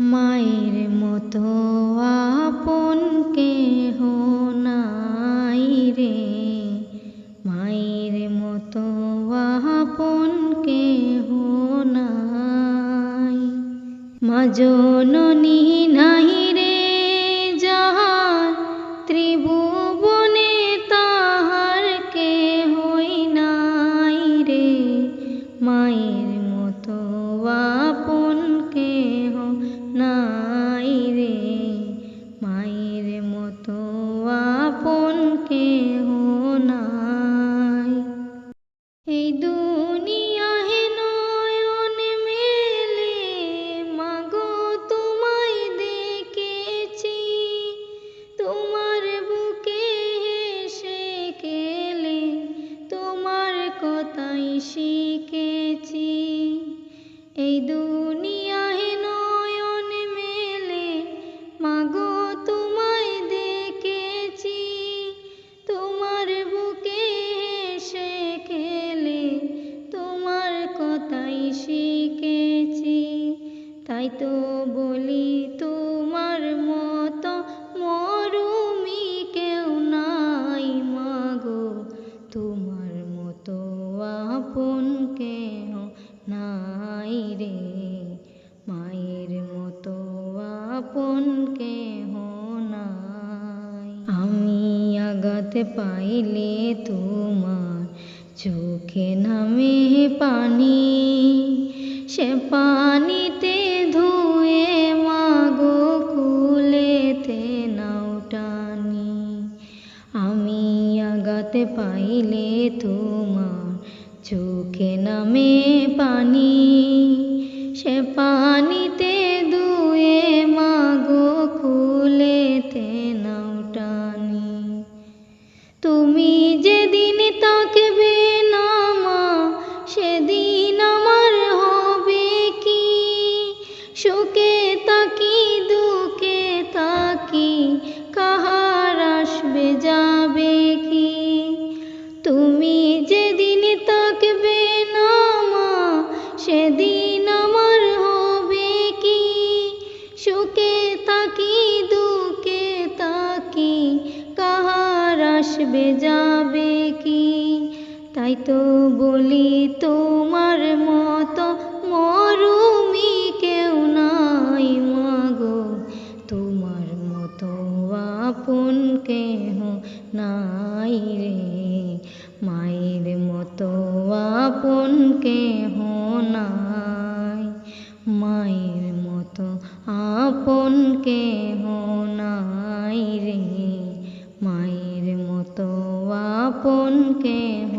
মায়ের মতো আপন কেহ নাই রে। মায়ের মতো আপন কেহ নাই। মা জননী নাই কেহ নাই? এই দুনিয়াহে নয়ন মেলে, মাগো তোমায় দেখেছি। তোমার বুকে হেসে কেলে, তোমার কথাই শিখেছি শিখেছি। তাই তো বলি তোমার মতো মরুমি কেউ নাই মাগো। তোমার মতো আপন কেহ নাই রে। মায়ের মতো আপন কেহ নাই। আমি আগাতে পাইলে তোমার চোখে নামে পানি পাইলে তোমার চোখে নামে পানি। সে পানিতে ধুয়ে মাগো কুলেতে নাও টানি। তুমি যেদিন তাকবে না মা, সেদিন সেদিন আমার হবে কি? সুখে তাকি দুঃখে তাকি কাহার আসবে, যাবে কি? তাই তো বলি তোমার মতো মরুমি কেউ নাই মাগো। তোমার মতো আপন কেহ নাই রে। মায়ের মতো আপন কেহ কেহ নাই রে মায়ের মতো আপন কেহ